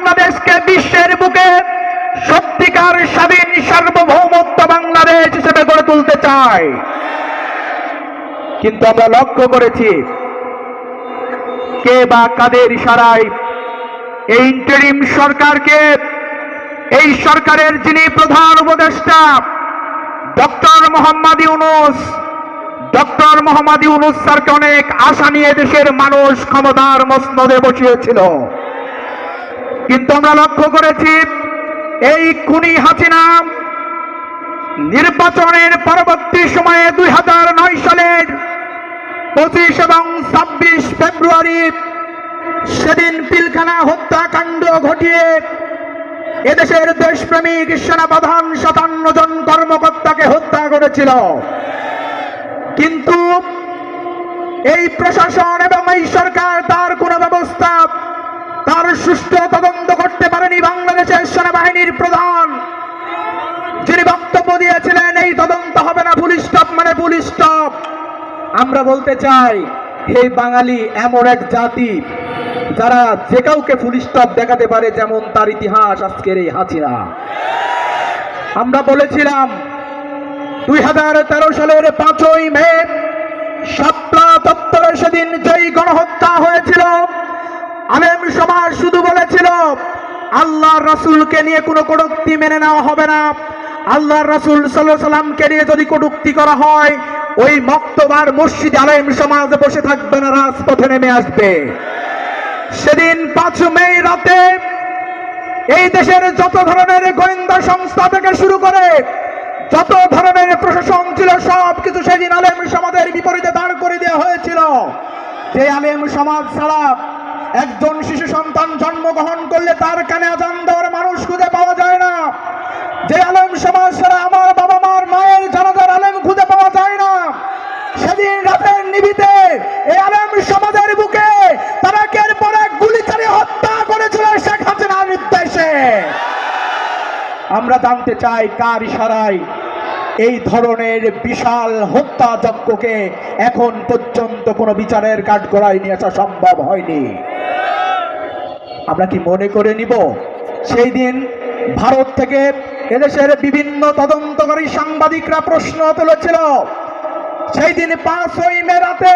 বাংলাদেশকে বিশ্বের বুকে সত্যিকার স্বাধীন সার্বভৌমত্ব বাংলাদেশ হিসেবে গড়ে তুলতে চায়। কিন্তু আমরা লক্ষ্য করেছি, কে বা কাদের ইশারায় এই ইন্টারিম সরকারকে, এই সরকারের যিনি প্রধান উপদেষ্টা, ডক্টর মোহাম্মদ ইউনুস, ডক্টর মোহাম্মদ ইউনুস স্যারকে অনেক আশা নিয়ে দেশের মানুষ ক্ষমতার মসনদে বসিয়েছিল। কিন্তু আমরা লক্ষ্য করেছি, এই কুনি হাসিনা নির্বাচনের পরবর্তী সময়ে দুই হাজার নয় সালের পঁচিশ এবং ছাব্বিশ ফেব্রুয়ারি সেদিন পিলখানা হত্যাকাণ্ড ঘটিয়ে এদেশের দেশপ্রেমিক সেনাপ্রধান সাতান্ন জন কর্মকর্তাকে হত্যা করেছিল। কিন্তু এই প্রশাসন এবং এই সরকার তার কোনো ব্যবস্থা তার সুষ্ঠু তদন্ত করতে পারেনি বাংলাদেশের সেনাবাহিনীর প্রধান। যিনি বক্তব্য দিয়েছিলেন, এই তদন্ত হবে না, পুলিশ স্টপ মানে পুলিশ স্টপ। আমরা বলতে চাই এই বাঙালি, এমন এক জাতি, যারা যে কাউকে ফুল স্টপ দেখাতে পারে যেমন তার ইতিহাস আজকের এই হাসিনা আমরা বলেছিলাম, দুই হাজার তেরো সালের পাঁচই মে সাতটা দপ্তরে সেদিন যেই গণহত্যা হয়েছিল আলেম সমাজ শুধু বলেছিল আল্লাহ রাসূলকে নিয়ে কোনো কটুক্তি মেনে নেওয়া হবে না। আল্লাহ রাসূল সাল্লামকে নিয়ে যদি কটুক্তি করা হয়, ওই মক্তবার মসজিদ আলেম সমাজ বসে থাকবে না, রাজপথে নেমে আসবে। সেদিন পাঁচ মে রাতে এই দেশের যত ধরনের গোয়েন্দা সংস্থা থেকে শুরু করে যত ধরনের প্রশাসন ছিল, সব কিছু সেদিন আলেম সমাজের বিপরীতে দাঁড় করে দেওয়া হয়েছিল। যে আলেম সমাজ ছাড়া একজন শিশু সন্তান জন্মগ্রহণ করলে তার কানে আজান দেওয়ার মানুষ খুঁজে পাওয়া যায় না। যে আলেম সমাজ ছাড়া আমার বাবা মার মায়ের জানাজার আলেম খুঁজে পাওয়া যায় না। সেদিন রাতের নিবিতে এই আলেম সমাজের বুকে তারা পর এক গুলি চালিয়ে হত্যা করেছিল শেখ হাসিনার নির্দেশে। আমরা জানতে চাই কার ইশারায় এই ধরনের বিশাল হত্যাযজ্ঞকে এখন পর্যন্ত কোনো বিচারের কাঠগড়ায় নিয়ে আসা সম্ভব হয়নি। আমরা কি মনে করে নিব? সেই দিন ভারত থেকে এদেশের বিভিন্ন তদন্তকারী সাংবাদিকরা প্রশ্ন তুলেছিল। সেই দিন পাঁচই মে রাতে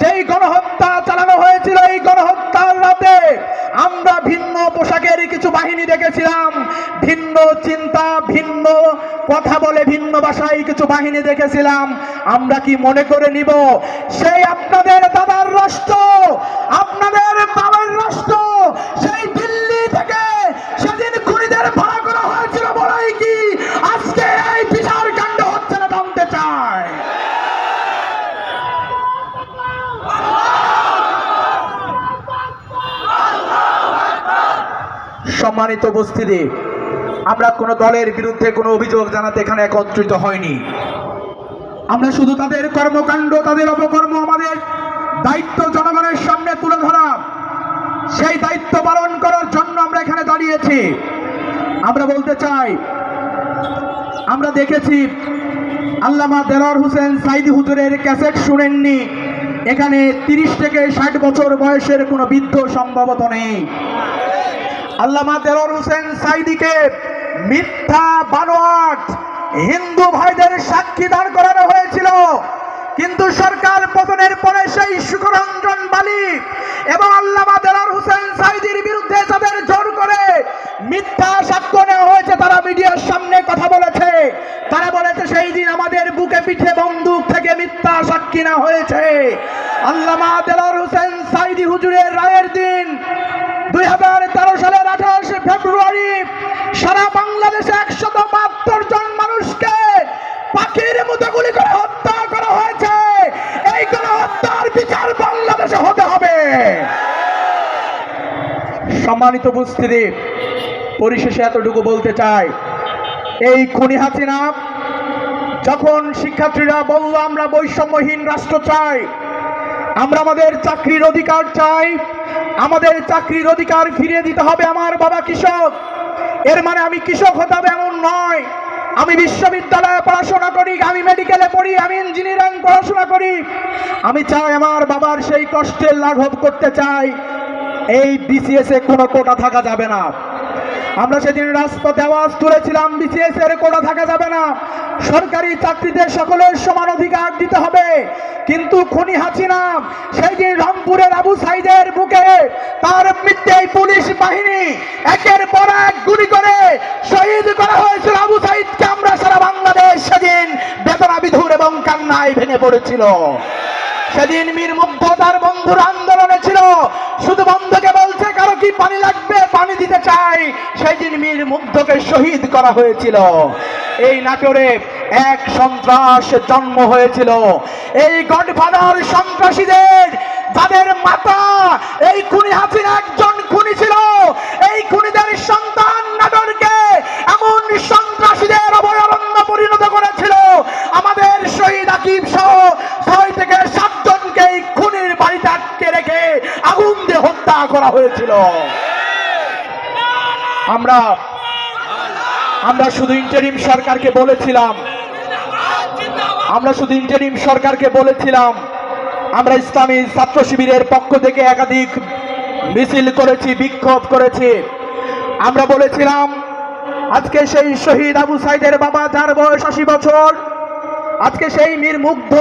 যেই গণহত্যা চালানো হয়েছিল, এই গণহত্যার রাতে আমরা ভিন্ন পোশাকের কিছু বাহিনী দেখেছিলাম। ভিন্ন চিন্তা, ভিন্ন কথা বলে ভিন্ন ভাষায় কিছু বাহিনী দেখেছিলাম। আমরা কি মনে করে নিব? সেই আপনাদের দাদার রাষ্ট্র সম্মানিত উপস্থিতি, আমরা কোনো দলের বিরুদ্ধে কোনো অভিযোগ জানাতে এখানে একত্রিত হয়নি। আমরা শুধু তাদের কর্মকাণ্ড, তাদের অপকর্ম, আমাদের দায়িত্ব জনগণের সামনে তুলে ধরা। সেই দায়িত্ব পালন করার জন্য আমরা এখানে দাঁড়িয়েছি। আমরা বলতে চাই, আমরা দেখেছি আল্লামা দেলার হোসেন সাইদি হুজুরের ক্যাসেট শুনেননি। এখানে তিরিশ থেকে ষাট বছর বয়সের কোনো বৃদ্ধ সম্ভবত নেই। আল্লামা দেলোয়ার হোসেন সাইদিকে মিথ্যা বানোয়াট হিন্দু ভাইদের সাক্ষী দাঁড় করানো হয়েছিল। কিন্তু সরকার পতনের পরে সেই সুখরঞ্জন বালি এবং আল্লামা দেলার হোসেন সাইদির বিরুদ্ধে তাদের জোর করে মিথ্যা সাক্ষ্য নেওয়া হয়েছে, তারা মিডিয়ার সামনে কথা বলেছে। তারা বলেছে, সেই দিন আমাদের বুকে পিঠে বন্দুক থেকে মিথ্যা সাক্ষী না হয়েছে। আল্লামা দেলার হোসেন সাইদি হুজুরের রায়ের দিন দুই হাজার তেরো সালের আঠাশ ফেব্রুয়ারি সারা বাংলাদেশে একশত বাহাত্তর জন মানুষকে পাখির মতো গুলি করে হত্যা করা হয়েছে। এই গণহত্যার বিচার বাংলাদেশে হতে হবে। সম্মানিত উপস্থিতি, পরিশেষে এতটুকু বলতে চাই। এই খুনি হাসিনা, যখন শিক্ষার্থীরা বলল, আমরা বৈষম্যহীন রাষ্ট্র চাই আমরা আমাদের চাকরির অধিকার চাই। আমাদের চাকরির অধিকার ফিরিয়ে দিতে হবে আমার বাবা কৃষক। এর মানে আমি কৃষক হতে হবে এমন নয়। আমি বিশ্ববিদ্যালয়ে পড়াশোনা করি, আমি মেডিকেলে পড়ি, আমি ইঞ্জিনিয়ারিং পড়াশোনা করি। আমি চাই আমার বাবার সেই কষ্টের লাঘব করতে চাই। এই বিসিএস কোনো কোটা থাকা যাবে না। আমরা সেদিন রাজপথে আওয়াজ তুলেছিলাম বিসিএস এর কোটা থাকা যাবে না। সরকারি চাকরিতে সকলের সমান অধিকার দিতে হবে। কিন্তু খুনি হাসিনা সেই দিন রংপুরের আবু সাইদের বুকে তার মৃত্যে পুলিশ বাহিনী একের পর এক গুলি করে শহীদ করা হয়েছিল আবু সাইদকে। আমরা সারা বাংলাদেশ সেদিন বেদনা বিধুর এবং কান্নায় ভেঙে পড়েছিল। সেদিন মীর মুগ্ধ তার বন্ধুর আন্দোলনে ছিল। শুধু বন্ধুকে বলছে, কারও কি পানি লাগবে? পানি দিতে চাই। সেই দিন মীর মুগ্ধকে শহীদ করা হয়েছিল। এই নাটোরে এক সন্ত্রাস জন্ম হয়েছিল। এই গডফাদার সন্ত্রাসীদের, যাদের মাতা, এই খুনি হাসিনা একজন খুনি ছিল। এই খুনিদের সন্তান নাটোরকে এমন সন্ত্রাসীদের অভয়ারণ্য পরিণত করেছিল আমাদের শহীদ আকিব সহ ছয় থেকে সাতজনকে এই খুনির বাড়িতে আটকে রেখে আগুন দিয়ে হত্যা করা হয়েছিল। আমরা আমরা শুধু ইন্টারিম সরকারকে বলেছিলাম। আমরা শুধু ইন্টারিম সরকারকে বলেছিলাম। আমরা ইসলামী ছাত্র শিবিরের পক্ষ থেকে একাধিক মিছিল করেছি, বিক্ষোভ করেছি। আমরা বলেছিলাম, আজকে সেই শহীদ আবু সাইদের বাবা, যার বয়স আশি বছর, আজকে সেই মীর মুগ্ধ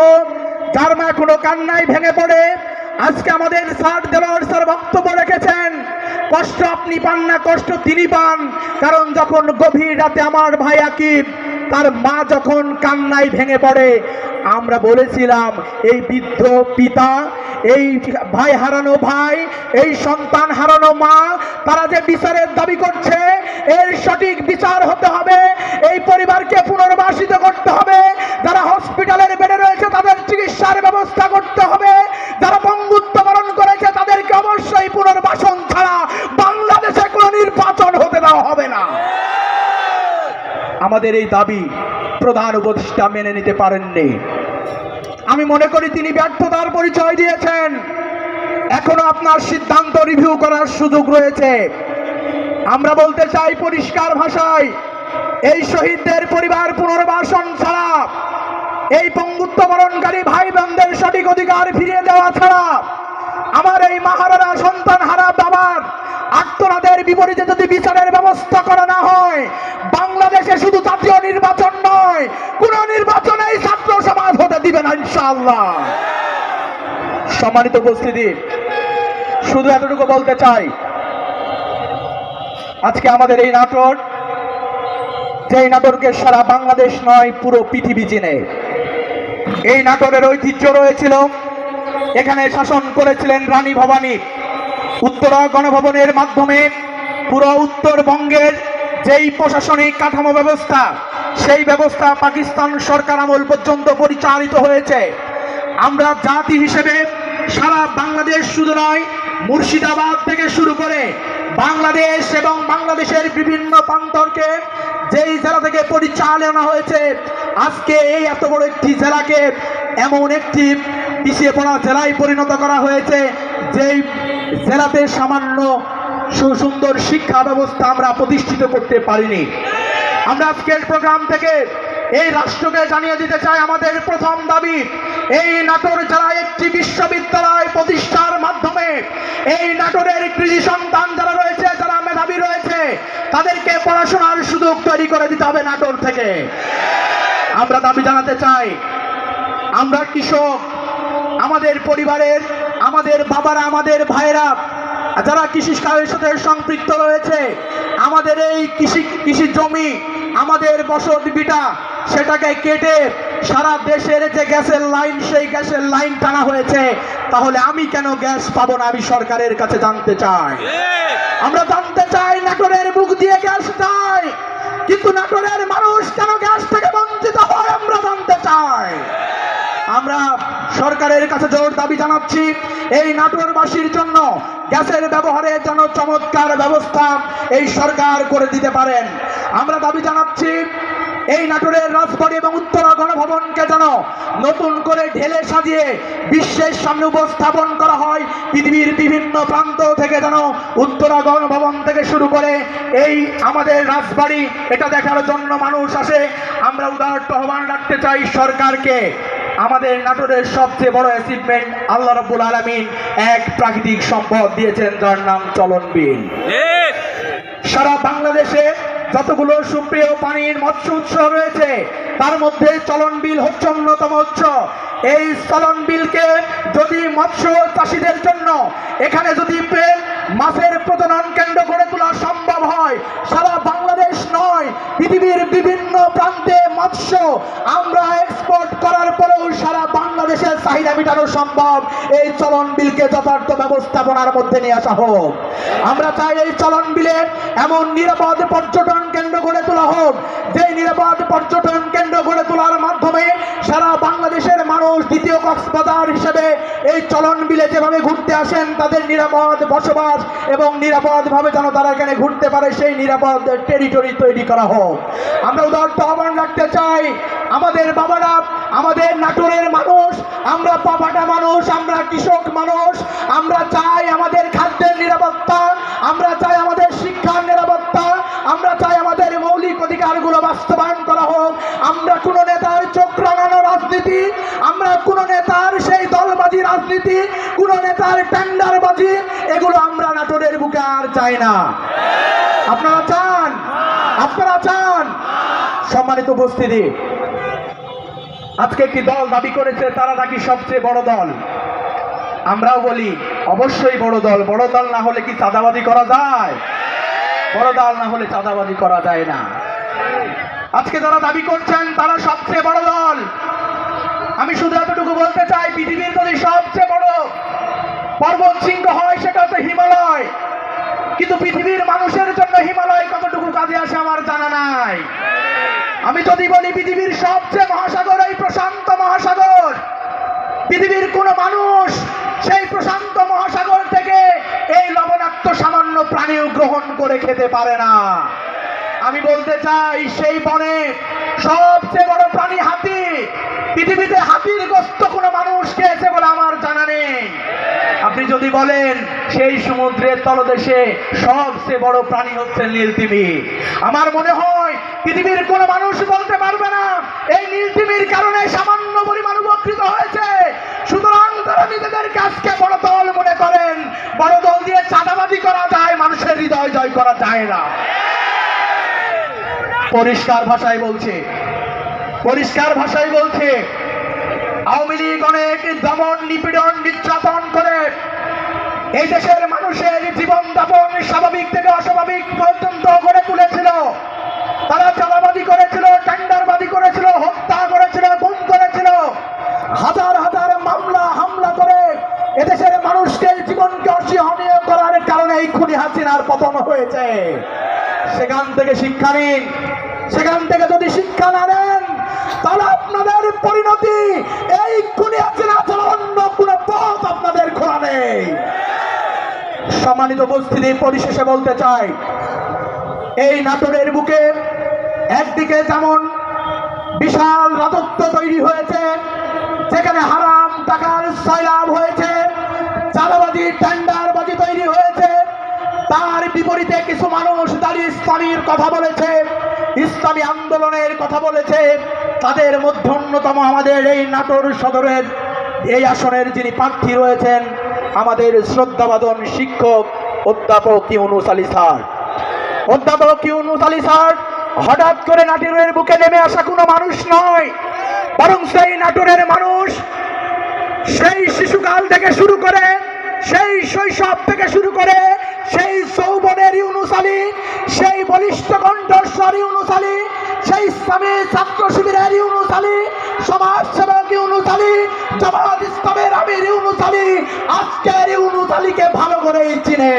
যার মা কোনো কান্নায় ভেঙে পড়ে আজকে আমাদের স্যার দেওয়ার স্যার বক্তব্য রেখেছেন। কষ্ট আপনি পান না, কষ্ট তিনি পান। কারণ যখন গভীর রাতে আমার ভাই আকিব তার মা যখন কান্নায় ভেঙে পড়ে, আমরা বলেছিলাম, এই বৃদ্ধ পিতা, এই ভাই হারানো ভাই, এই সন্তান হারানো মা, তারা যে বিচারের দাবি করছে, এর সঠিক বিচার হতে হবে, এই পরিবারকে পুনর্বাসিত করতে হবে, যারা হসপিটালের বেডে রয়েছে তাদের চিকিৎসার ব্যবস্থা করতে হবে, যারা বঙ্গুত্ব বরণ করেছে তাদেরকে অবশ্যই পুনর্বাসন ছাড়া বাংলাদেশে কোনো নির্বাচন হতে দেওয়া হবে না আমাদের এই দাবি প্রধান উপদেষ্টা মেনে নিতে পারেননি। আমি মনে করি তিনি ব্যর্থতার পরিচয় দিয়েছেন। এখনও আপনার সিদ্ধান্ত রিভিউ করার সুযোগ রয়েছে। আমরা বলতে চাই পরিষ্কার ভাষায়, এই শহীদদের পরিবার পুনর্বাসন ছাড়া, এই পঙ্গুত্ব বরণকারী ভাই বোনদের সঠিক অধিকার ফিরিয়ে দেওয়া ছাড়া, আমার এই মাহারারা সন্তান হারা বাবার আত্মনাদের বিপরীতে যদি বিচারের ব্যবস্থা করা না শুধু জাতীয় নির্বাচন নয়, কোন নির্বাচনেই ছাত্র সমাজ হতে দিবে না ইনশাআল্লাহ। সম্মানিত উপস্থিতি, শুধু এতটুকু বলতে চাই, আজকে আমাদের এই নাটক যেই নাটককে সারা বাংলাদেশ নয়, পুরো পৃথিবী চিনে। এই নাটকের ঐতিহ্য রয়েছিল, এখানে শাসন করেছিলেন রানী ভবানী। উত্তরা গণভবনের মাধ্যমে পুরো উত্তরবঙ্গের যেই প্রশাসনিক কাঠামো ব্যবস্থা, সেই ব্যবস্থা পাকিস্তান সরকার আমল পর্যন্ত পরিচালিত হয়েছে। আমরা জাতি হিসেবে সারা বাংলাদেশ শুধু নয়, মুর্শিদাবাদ থেকে শুরু করে বাংলাদেশ এবং বাংলাদেশের বিভিন্ন প্রান্তরকে যেই জেলা থেকে পরিচালনা হয়েছে, আজকে এই এত বড় একটি জেলাকে এমন একটি পিছিয়ে পড়া জেলায় পরিণত করা হয়েছে, যেই জেলাতে সামান্য সুসুন্দর শিক্ষা ব্যবস্থা আমরা প্রতিষ্ঠিত করতে পারিনি। আমরা আজকের প্রোগ্রাম থেকে এই রাষ্ট্রকে জানিয়ে দিতে চাই আমাদের প্রথম দাবি, এই নাটোর জেলায় একটি বিশ্ববিদ্যালয় প্রতিষ্ঠার মাধ্যমে এই নাটোরের কৃষি সন্তান যারা রয়েছে, যারা মেধাবী রয়েছে, তাদেরকে পড়াশোনার সুযোগ তৈরি করে দিতে হবে নাটোর থেকে। আমরা দাবি জানাতে চাই, আমরা কৃষক, আমাদের পরিবারের, আমাদের বাবারা, আমাদের ভাইরা যারা কৃষি কাজের সাথে সম্পৃক্ত রয়েছে আমাদের এই কৃষি কৃষি জমি আমাদের বসত বিটা সেটাকে কেটে সারা দেশের যে গ্যাসের লাইন সেই গ্যাসের লাইন টানা হয়েছে। তাহলে আমি কেন গ্যাস পাবো না আমি সরকারের কাছে জানতে চাই। আমরা জানতে চাই নাটোরের সরকারের কাছে জোর দাবি জানাচ্ছি, এই নাটোরবাসীর জন্য গ্যাসের ব্যবহারের যেন চমৎকার ব্যবস্থা এই সরকার করে দিতে পারেন। আমরা দাবি জানাচ্ছি, এই নাটোরের রাজবাড়ি এবং উত্তরা গণভবনকে যেন নতুন করে ঢেলে সাজিয়ে বিশ্বের সামনে উপস্থাপন করা হয়, পৃথিবীর বিভিন্ন প্রান্ত থেকে যেন উত্তরা গণভবন থেকে শুরু করে এই আমাদের রাজবাড়ি, এটা দেখার জন্য মানুষ আসে। আমরা উদাহরণ আহ্বান রাখতে চাই সরকারকে। আমাদের নাটোরের সবচেয়ে বড় অ্যাচিভমেন্ট আল্লাহ রব্বুল আলমিন এক প্রাকৃতিক সম্পদ দিয়েছেন যার নাম চলন বিল সারা বাংলাদেশে যতগুলো সুপ্রিয় পানির মৎস্য উৎস রয়েছে তার মধ্যে চলন বিল হচ্ছে অন্যতম উৎস। এই চলন বিলকে যদি মৎস্য চাষিদের জন্য এখানে যদি মাছের প্রজনন কেন্দ্র গড়ে তোলা সম্ভব হয় সারা বাংলাদেশ নয়, পৃথিবীর বিভিন্ন প্রান্তে মৎস্য আমরা এক্সপোর্ট করার পরেও সারা বাংলাদেশের চাহিদা মেটানো সম্ভব। এই চলন বিলকে যথার্থ ব্যবস্থাপনার মধ্যে নিয়ে আসা হোক। আমরা চাই এই চলন বিলের এমন নিরাপদ পর্যটন কেন্দ্র গড়ে তোলা হোক। যে নিরাপদ পর্যটন কেন্দ্র গড়ে তোলার মাধ্যমে সারা বাংলাদেশের মানুষ দ্বিতীয় কক্সবাজার হিসেবে এই চলন বিলে যেভাবে ঘুরতে আসেন, তাদের নিরাপদ বসবাস এবং নিরাপদভাবে যেন তারা এখানে ঘুরতে পারে, সেই নিরাপদ টেরিটরি তৈরি করা হোক। আমরা উদাহরণ আহ্বান রাখতে চাই, আমাদের বাবারা, আমাদের নাটোরের মানুষ, আমরা পাপাটা মানুষ, আমরা কৃষক মানুষ, আমরা চাই আমাদের খাদ্যের নিরাপত্তা, আমরা চাই আমাদের শিক্ষার কোন নেতার টেন্ডারবাজি এগুলো আমরা নাটোরের বুকে আর চাই না। আপনারা চান? আপনারা চান? সম্মানিত উপস্থিতি, আজকে একটি দল দাবি করেছে, তারা নাকি সবচেয়ে বড় দল। আমরাও বলি, অবশ্যই বড় দল। বড় দল না হলে কি চাঁদাবাজি করা যায়? বড় দল না হলে চাঁদাবাজি করা যায় না। আজকে যারা দাবি করছেন, তারা সবচেয়ে বড় দল আমি শুধু এতটুকু বলতে চাই পৃথিবীর যদি সবচেয়ে বড় পর্বত শৃঙ্গ হয়, সেটা হচ্ছে হিমালয়। কিন্তু পৃথিবীর মানুষের জন্য হিমালয় কতটুকু কাজে আসে আমার জানা নাই। আমি যদি বলি পৃথিবীর সবচেয়ে মহাসাগর, এই প্রশান্ত মহাসাগর। পৃথিবীর কোন মানুষ সেই প্রশান্ত মহাসাগর থেকে এই লবণাক্ত সামান্য প্রাণীও গ্রহণ করে খেতে পারে না। আমি বলতে চাই, সেই বনে সবচেয়ে বড় প্রাণী হাতি। পৃথিবীতে হাতির গোস্ত কোনো মানুষ খেয়েছে বলে আমার আপনি যদি বলেন, সেই সমুদ্রের তলদেশে সবচেয়ে বড় প্রাণী হচ্ছে নীলতিমি আমার মনে হয়, পৃথিবীর কোনো মানুষ বলতে পারবে না, এই নীলতিমির কারণে সামান্য পরিমাণ উপকৃত হয়েছে। সুতরাং তারা নিজেদের কাজকে বড় দল মনে করেন। বড় দল দিয়ে চাঁদাবাজি করা যায়, মানুষের হৃদয় জয় করা যায় না। পরিষ্কার ভাষায় বলছে, পরিষ্কার ভাষায় বলছে, আওয়ামী লীগ অনেক দমন নিপীড়ন নির্যাতন করে এই দেশের মানুষের জীবন যাপন স্বাভাবিক থেকে অস্বাভাবিক পর্যন্ত গড়ে তুলেছিল। তারা চালাবাদি করেছিল টেন্ডারবাদি করেছিল, হত্যা করেছিল গুম করেছিল। হাজার হাজার মামলা, হামলা করে এদেশের মানুষকে জীবনকে অসহনীয় করার কারণে এই খুনি হাসিনার পতন হয়েছে। সেখান থেকে শিক্ষা নিন। সেখান থেকে যদি শিক্ষা না নেন, তাহলে আপনাদের পরিণতি এই খুনি হাসিনা ছাড়া অন্য কোনো পথ আপনাদের খোলা নেই। সম্মানিত উপস্থিতি পরিশেষে বলতে চাই, এই নাটোরের বুকে একদিকে যেমন বিশাল রাজত্ব তৈরি হয়েছে, যেখানে হারাম টাকার সয়লাভ হয়েছে চালাবাজি টেন্ডারবাজি তৈরি হয়েছে, তার বিপরীতে কিছু মানুষ দাঁড়িয়ে ইসলামীর কথা বলেছে, ইসলামী আন্দোলনের কথা বলেছে, তাদের মধ্যে অন্যতম আমাদের এই নাটোর সদরের, এই আসনের যিনি প্রার্থী রয়েছেন আমাদের শ্রদ্ধাবাদন শিক্ষক অধ্যাপক ইউনুস আলী স্যার। অধ্যাপক ইউনুস আলী স্যার, হঠাৎ করে নাটোরের বুকে নেমে আসা কোনো মানুষ নয়, বরং সেই নাটোরের মানুষ সেই শিশুকাল থেকে শুরু করে, সেই শৈশব থেকে শুরু করে, সেই যৌবনের ইউনুস আলী, সেই বলিষ্ঠ কণ্ঠস্বর ইউনুস আলী সেই ইসলামী ছাত্র শিবিরের ইউনুস আলী সমাজ সেবক ইউনুস আলী জামাত ইসলামের আমির ইউনুস আলী আজকের ইউনুস আলীকে ভালো করেই চিনে।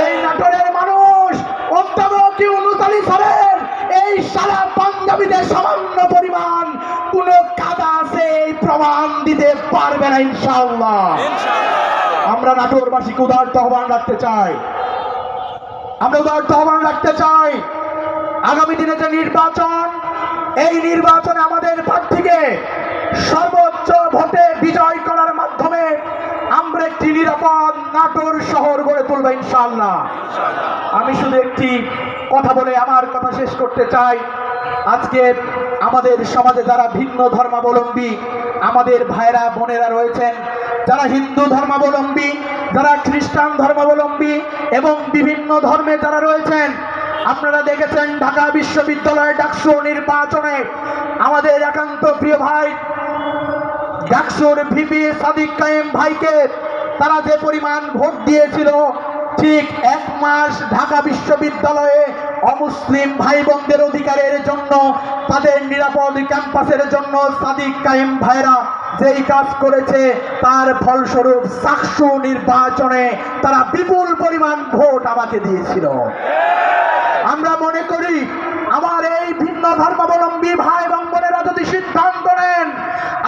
এই নাটোরের মানুষ অধ্যাপক ইউনুস আলী স্যারের এই সারা পাঞ্জাবিতে সামান্য পরিমাণ কোন কাদা আছে এই প্রমাণ দিতে পারবে না ইনশাআল্লাহ। আমরা নাটোরবাসীকে উদার্ত আহ্বান রাখতে চাই। আমরা উদার্ত আহ্বান রাখতে চাই। আগামী দিনে যে নির্বাচন, এই নির্বাচনে আমাদের প্রার্থীকে সর্বোচ্চ ভোটে বিজয় করার মাধ্যমে আমরা একটি নিরাপদ নাটোর শহর গড়ে তুলবো ইনশাআল্লাহ। আমি শুধু একটি কথা বলে আমার কথা শেষ করতে চাই। আজকে আমাদের সমাজে যারা ভিন্ন ধর্মাবলম্বী, আমাদের ভাইরা বোনেরা রয়েছেন, যারা হিন্দু ধর্মাবলম্বী, যারা খ্রিস্টান ধর্মাবলম্বী এবং বিভিন্ন ধর্মে যারা রয়েছেন আপনারা দেখেছেন ঢাকা বিশ্ববিদ্যালয় ডাকসু নির্বাচনে আমাদের একান্ত প্রিয় ভাই, ডাকসুর ভিপি সাদিক কায়েম ভাইকে তারা যে পরিমাণ ভোট দিয়েছিল, ঠিক এক মাস ঢাকা বিশ্ববিদ্যালয়ে অমুসলিম ভাই বোনদের অধিকারের জন্য, তাদের নিরাপদ ক্যাম্পাসের জন্য সাদিক কায়েম ভাইরা যেই কাজ করেছে, তার ফলস্বরূপ সাকসু নির্বাচনে তারা বিপুল পরিমাণ ভোট আমাকে দিয়েছিল। আমরা মনে করি আমার এই ভিন্ন ধর্মাবলম্বী ভাই এবং বোনেরা যদি সিদ্ধান্ত নেন,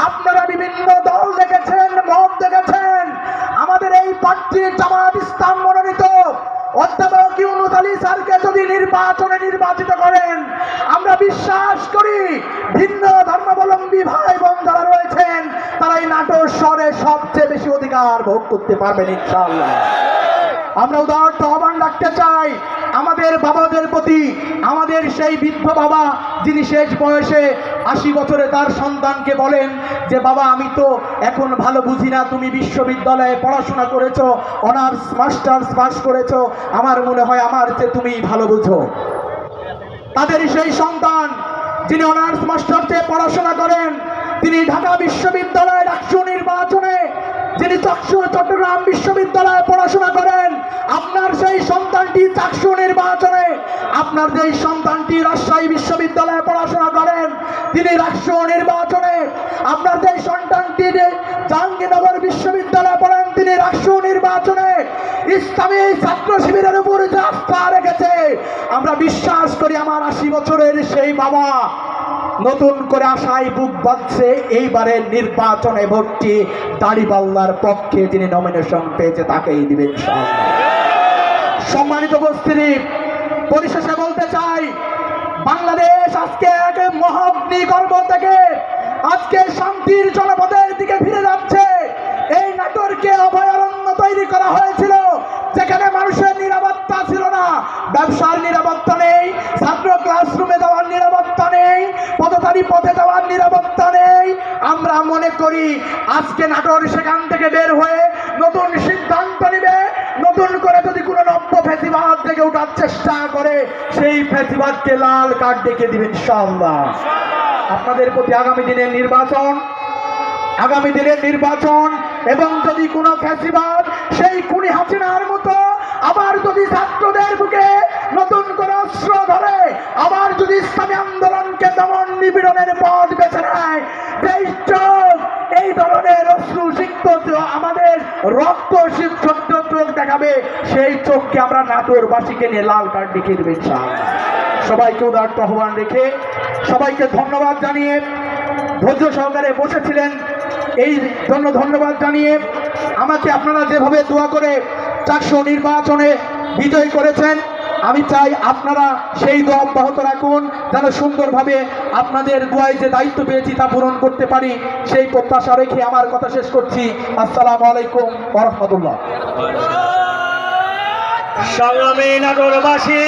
আপনারা বিভিন্ন দল দেখেছেন, মত দেখেছেন, আমাদের এই প্রার্থী জামাত ইসলাম মনোনীত অধ্যাপক ইউনুস আলী স্যারকে যদি নির্বাচনে নির্বাচিত করেন, আমরা বিশ্বাস করি ভিন্ন ধর্মাবলম্বী ভাই বোন যারা রয়েছেন, তারা এই নাটোর শহরে সবচেয়ে বেশি অধিকার ভোগ করতে পারবেন ইনশাআল্লাহ। আমরা উদাহরণ আহ্বান রাখতে চাই। আমাদের বাবাদের প্রতি, আমাদের সেই বৃদ্ধ বাবা, যিনি শেষ বয়সে আশি বছরে তার সন্তানকে বলেন যে, বাবা, আমি তো এখন ভালো বুঝি না, তুমি বিশ্ববিদ্যালয়ে পড়াশোনা করেছ, অনার্স, মাস্টার্স পাস করেছ, আমার মনে হয় আমার চেয়ে তুমি ভালো বুঝো। তাদের সেই সন্তান, যিনি অনার্স, মাস্টার্সে পড়াশোনা করেন, তিনি ঢাকা বিশ্ববিদ্যালয়ের একশো নির্বাচনে যিনি চট্টগ্রাম বিশ্ববিদ্যালয়ে পড়াশোনা করেন আপনার সেই সন্তানটি চাকসু নির্বাচনে, আপনার যেই সন্তানটি রাজশাহী বিশ্ববিদ্যালয়ে পড়াশোনা করেন, তিনি রাষ্ট্র নির্বাচনে, আপনার যেই সন্তানটি জাহাঙ্গীরনগর বিশ্ববিদ্যালয়ে পড়েন, তিনি রাষ্ট্র নির্বাচনে ইসলামী ছাত্র শিবিরের উপর যে আস্থা রেখেছে। আমরা বিশ্বাস করি আমার আশি বছরের সেই বাবা নতুন করে আশায় বুক বাঁধছে এইবারে নির্বাচনে ভোটটি দাড়িপাল্লার পক্ষে যিনি নমিনেশন পেয়েছে তাকেই দিবেন। সম্মানিত উপস্থিতি, পরিশেষে বলতে চাই, বাংলাদেশ আজকে এক মহাগ্নি গর্ভ থেকে আজকে শান্তির জনপদের দিকে ফিরে যাচ্ছে এই নাটোরকে অভয়ারণ্য তৈরি করা হয়েছিল যেখানে মানুষের নিরাপত্তা ছিল না, ব্যবসার নিরাপত্তা নেই, ছাত্র ক্লাসরুমে যাওয়ার নিরাপত্তা নেই পথচারী পথে যাওয়ার নিরাপত্তা নেই। আমরা মনে করি আজকে নাটোর সেখান থেকে বের হয়ে নতুন সিদ্ধান্ত নিবে, নতুন করে যদি কোনো নব্য ফেসিবাদ থেকে ওঠার চেষ্টা করে, সেই ফেসিবাদকে লাল কার্ড ডেকে দিবেন ইনশাআল্লাহ। আপনাদের প্রতি আগামী দিনের নির্বাচন, আগামী দিনের নির্বাচন, এবং যদি কোনো ফ্যাসিবাদ সেই খুনি হাসিনার আবার যদি ছাত্রদের বুকে নতুন করে অস্ত্র ধরে, আবার যদি ইসলামী আন্দোলনকে দমন নিপীড়নের পথ বেছে নেয় যেই চোখ এই ধরনের অশ্রু সিক্ত আমাদের রক্ত সিক্ত চোখ দেখাবে, সেই চোখকে আমরা নাটোরবাসীকে নিয়ে লাল কার্ড দেখিয়ে দেবে। সবাইকে উদার আহ্বান রেখে, সবাইকে ধন্যবাদ জানিয়ে ধৈর্য সহকারে বসেছিলেন এই জন্য ধন্যবাদ জানিয়ে আমাকে আপনারা যেভাবে দোয়া করে চারশো নির্বাচনে বিজয় করেছেন। আমি চাই আপনারা সেই দোয়া অব্যাহত রাখুন, যেন সুন্দরভাবে আপনাদের দোয়ায় যে দায়িত্ব পেয়েছি তা পূরণ করতে পারি, সেই প্রত্যাশা রেখে আমার কথা শেষ করছি। আসসালাম আলাইকুম রহমতুল্লাহ। সংগ্রামী নাটোরবাসী